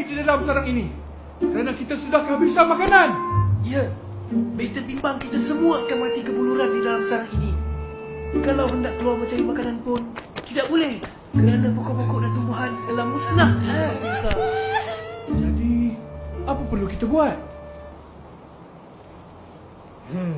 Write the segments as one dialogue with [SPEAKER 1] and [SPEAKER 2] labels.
[SPEAKER 1] lagi di dalam sarang ini. Kerana kita sudah kehabisan makanan.
[SPEAKER 2] Ya, Better bimbang kita semua akan mati kebuluran di dalam sarang ini. Kalau hendak keluar mencari makanan pun, tidak boleh. Kerana pokok-pokok dan tumbuhan telah musnah. Ha, Musa.
[SPEAKER 1] Jadi, apa perlu kita buat?
[SPEAKER 3] Oh,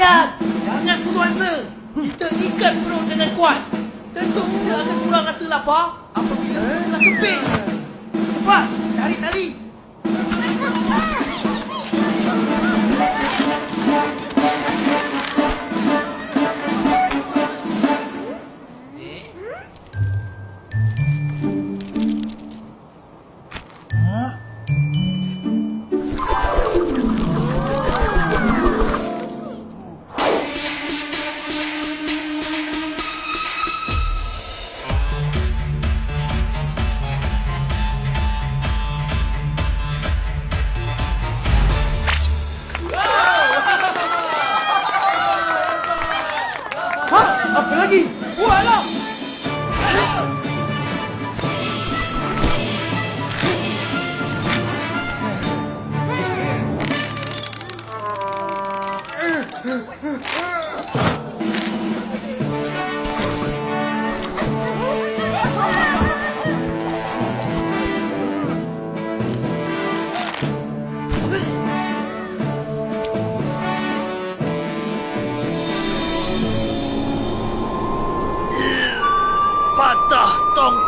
[SPEAKER 2] Sekalian, jangan putus asa. Kita ikat perut dengan kuat. Tentu kita akan kurang rasa lapar apabila perut telah kepis. Cepat, cari tali.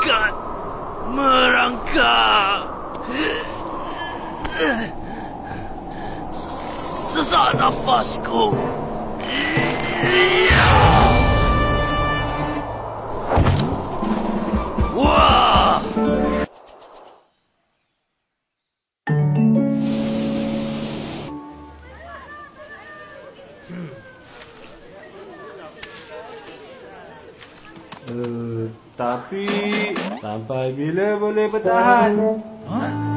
[SPEAKER 2] Tongkat merangkak. Sesak nafasku. Wah!
[SPEAKER 4] Uh, tapi sampai bila boleh bertahan?
[SPEAKER 5] Ha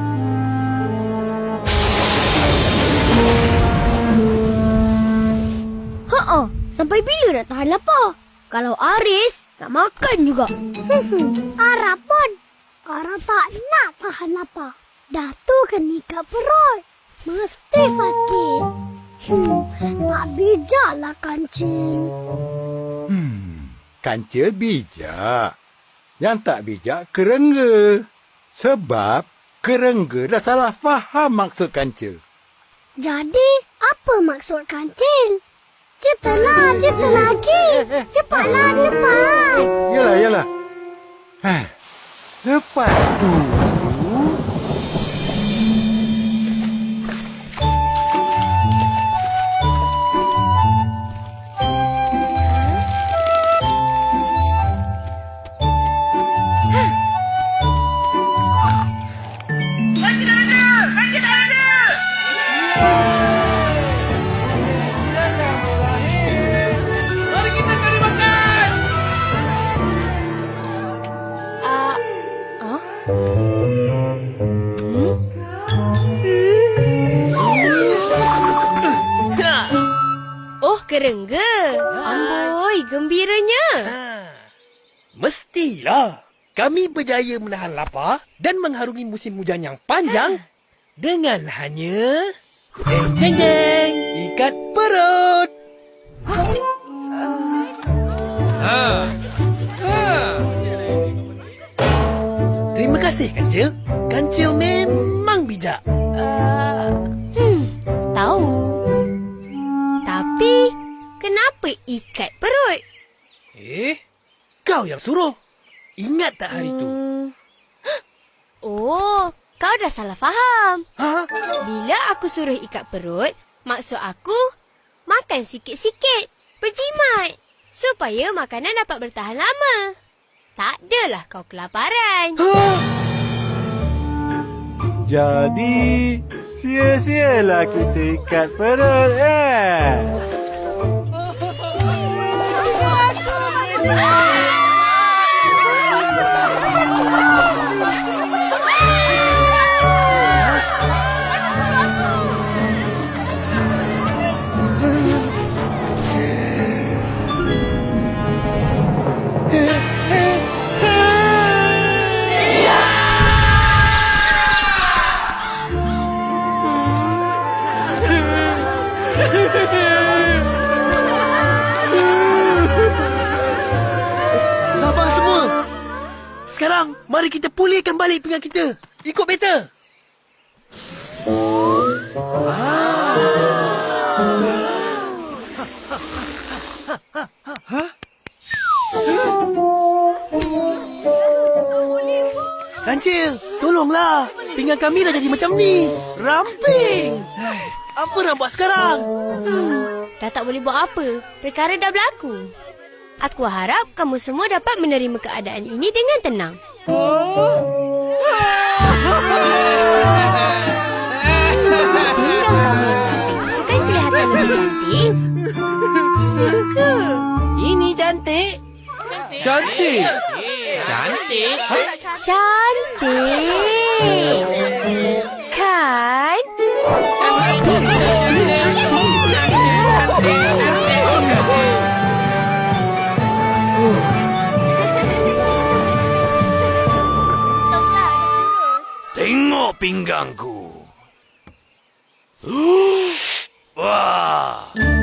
[SPEAKER 5] sampai bila nak tahan lapar? Kalau Aris nak makan juga.
[SPEAKER 6] Ara pun. Ara tak nak tahan lapar. Dah tu kena ikat perut. Mesti sakit. Hmm, tak bijaklah kancil.
[SPEAKER 7] Kancil bijak. Yang tak bijak kerengga. Sebab kerengga dah salah faham maksud kancil.
[SPEAKER 6] Jadi, apa maksud kancil? Cepatlah, cerita lagi. Cepatlah, cepat.
[SPEAKER 7] Yalah, yalah. Ha. Lepas tu...
[SPEAKER 5] Oh, kerengga. Amboi, gembiranya.
[SPEAKER 2] Mestilah kami berjaya menahan lapar dan mengharungi musim hujan yang panjang dengan hanya jeng jeng jeng ikat perut.
[SPEAKER 1] Ha. Ha.
[SPEAKER 2] Terima kasih Kancil. Kancil memang bijak.
[SPEAKER 5] Uh,
[SPEAKER 2] kau yang suruh. Ingat tak hari tu?
[SPEAKER 5] Hmm. Oh, kau dah salah faham.
[SPEAKER 2] Ha?
[SPEAKER 5] Bila aku suruh ikat perut, maksud aku makan sikit-sikit, berjimat. Supaya makanan dapat bertahan lama. Tak adalah kau kelaparan.
[SPEAKER 4] Jadi, sia-sialah kita ikat perut eh.
[SPEAKER 5] Sabar semua.
[SPEAKER 2] Sekarang, mari kita pulihkan balik pinggang kita. Ikut beta. Ah. Kancil, tolonglah. Pinggang kami dah jadi macam ni. Ramping. Apa nak buat sekarang?
[SPEAKER 5] Dah tak boleh buat apa. Perkara dah berlaku. Aku harap kamu semua dapat menerima keadaan ini dengan tenang. Kamu yang itu kan kelihatan lebih cantik.
[SPEAKER 2] Ini cantik.
[SPEAKER 1] Cantik.
[SPEAKER 5] Cantik.
[SPEAKER 2] pinggangku. Wah!